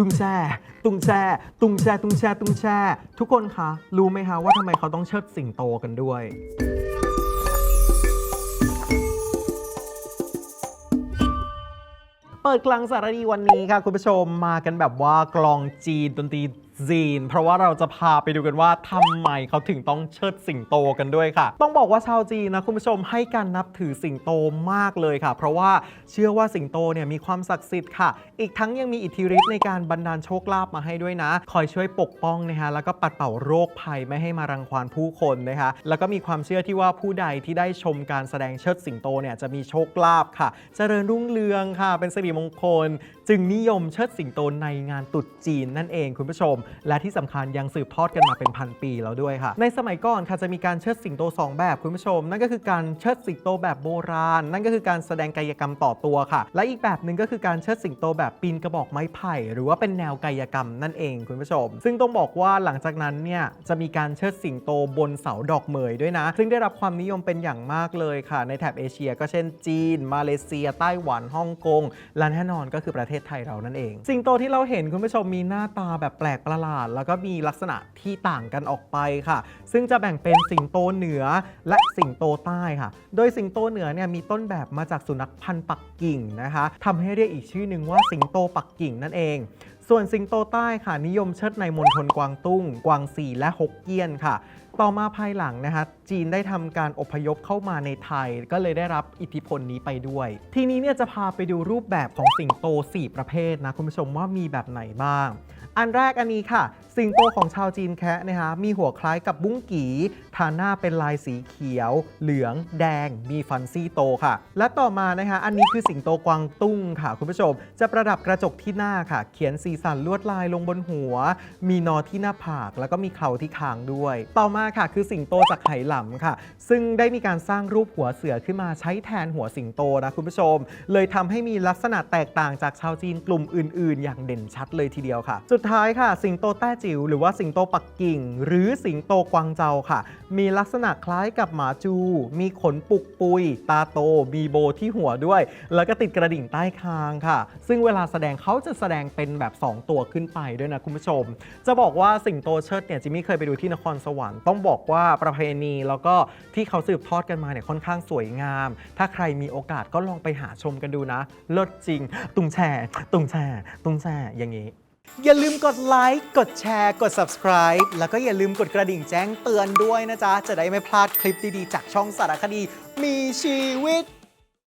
ตุงแช่ตุงแช่ตุงแช่ตุงแช่ตุงแช่ทุกคนคะ รู้ไหมคะว่าทำไมเขาต้องเชิดสิงโตกันด้วย เปิดกลางสารดีวันนี้ค่ะคุณผู้ชมมากันแบบว่ากลองจีนดนตรี จีน เพราะว่าเราจะพาไปดูกันว่าทำไมเขาถึงต้องเชิดสิงโตกันด้วยค่ะ ต้องบอกว่าชาวจีนนะคุณผู้ชมให้การนับถือสิงโตมากเลยค่ะ เพราะว่าเชื่อว่าสิงโตเนี่ยมีความศักดิ์สิทธิ์ค่ะ อีกทั้งยังมีอิทธิฤทธิ์ในการบันดาลโชคลาภมาให้ด้วยนะ คอยช่วยปกป้องนะคะแล้วก็ปัดเป่าโรคภัยไม่ให้มารังควานผู้คนนะคะแล้วก็มีความเชื่อที่ว่าผู้ใดที่ได้ชมการแสดงเชิดสิงโตเนี่ยจะมีโชคลาภค่ะ เจริญรุ่งเรืองค่ะ เป็นสิริมงคล จึงนิยมเชิดสิงโตในงานตรุษจีนนั่นเองคุณผู้ชม และที่สำคัญยังสืบทอดกันมาเป็นพันปีแล้วด้วยค่ะ ในสมัยก่อนค่ะจะมีการเชิดสิงโตสองแบบคุณผู้ชม นั่นก็คือการเชิดสิงโตแบบโบราณ นั่นก็คือการแสดงกายกรรมต่อตัวค่ะ และอีกแบบหนึ่งก็คือการเชิดสิงโตแบบปีนกระบอกไม้ไผ่หรือว่าเป็นแนวกายกรรมนั่นเองคุณผู้ชม ซึ่งต้องบอกว่าหลังจากนั้นเนี่ยจะมีการเชิดสิงโตบนเสาดอกเหมยด้วยนะ ซึ่งได้รับความนิยมเป็นอย่างมากเลยค่ะ ในแถบเอเชีย ก็เช่น จีน มาเลเซีย ไต้หวันฮ่องกงและแน่นอนก็คือประเทศไทยเรานั่นเอง สิงโตที่เราเห็นคุณผู้ชมมีหน้าตาแบบแปลกประหลาด แล้วก็มีลักษณะที่ต่างกันออกไปค่ะ ซึ่งจะแบ่งเป็นสิงโตเหนือและสิงโตใต้ค่ะ โดยสิงโตเหนือเนี่ยมีต้นแบบมาจากสุนัขพันธุ์ปักกิ่งนะคะทำให้เรียกอีกชื่อหนึ่งว่าสิงโตปักกิ่งนั่นเอง ส่วนสิงโตใต้ค่ะ นิยมเชิดในมณฑลกวางตุ้ง กวางซีและฮกเกี้ยนค่ะ ต่อมาภายหลังนะคะจีนได้ทำการอพยพเข้ามาในไทย ก็เลยได้รับอิทธิพลนี้ไปด้วย ทีนี้เนี่ยจะพาไปดูรูปแบบของสิงโต 4 ประเภทนะคุณผู้ชมว่ามีแบบไหนบ้าง อันแรกอันนี้ค่ะ สิงโตของชาวจีนแคะนะคะมีหัวคล้ายกับบุ้งกี ทาหน้าเป็นลายสีเขียว เหลือง แดง มีฟันซี่โตค่ะ และต่อมานะคะ อันนี้คือสิงโตกวางตุ้งค่ะ คุณผู้ชม จะประดับกระจกที่หน้าค่ะ เขียนสีสันลวดลายลงบนหัว มีนอที่หน้าผาก แล้วก็มีเขาที่คางด้วย ต่อมาค่ะ คือสิงโตจากไหหลำค่ะ ซึ่งได้มีการสร้างรูปหัวเสือขึ้นมาใช้แทนหัวสิงโตนะคุณผู้ชม เลยทำให้มีลักษณะแตกต่างจากชาวจีนกลุ่มอื่น ๆ อย่างเด่นชัดเลยทีเดียวค่ะ สุดท้ายค่ะ สิงโตแต้จิ๋วหรือว่าสิงโตปักกิ่ง หรือสิงโตกวางเจาค่ะมีลักษณะคล้ายกับหมาจู มีขนปุกปุย ตาโต มีโบที่หัวด้วย แล้วก็ติดกระดิ่งใต้คางค่ะ ซึ่งเวลาแสดงเขาจะแสดงเป็นแบบ 2 ตัวขึ้นไปด้วยนะคุณผู้ชม จะบอกว่าสิงโตเชิดเนี่ยจิมมี่เคยไปดูที่นครสวรรค์ต้องบอกว่าประเพณีแล้วก็ที่เขาสืบทอดกันมาเนี่ยค่อนข้างสวยงาม ถ้าใครมีโอกาสก็ลองไปหาชมกันดูนะ เลิศจริง ตุงแช่ตุงแช่ตุงแช่อย่างนี้ อย่าลืมกดไลค์ กดแชร์ กด subscribe แล้วก็อย่าลืมกดกระดิ่งแจ้งเตือนด้วยนะจ๊ะ จะได้ไม่พลาดคลิปดีๆ จากช่องสารคดี มีชีวิต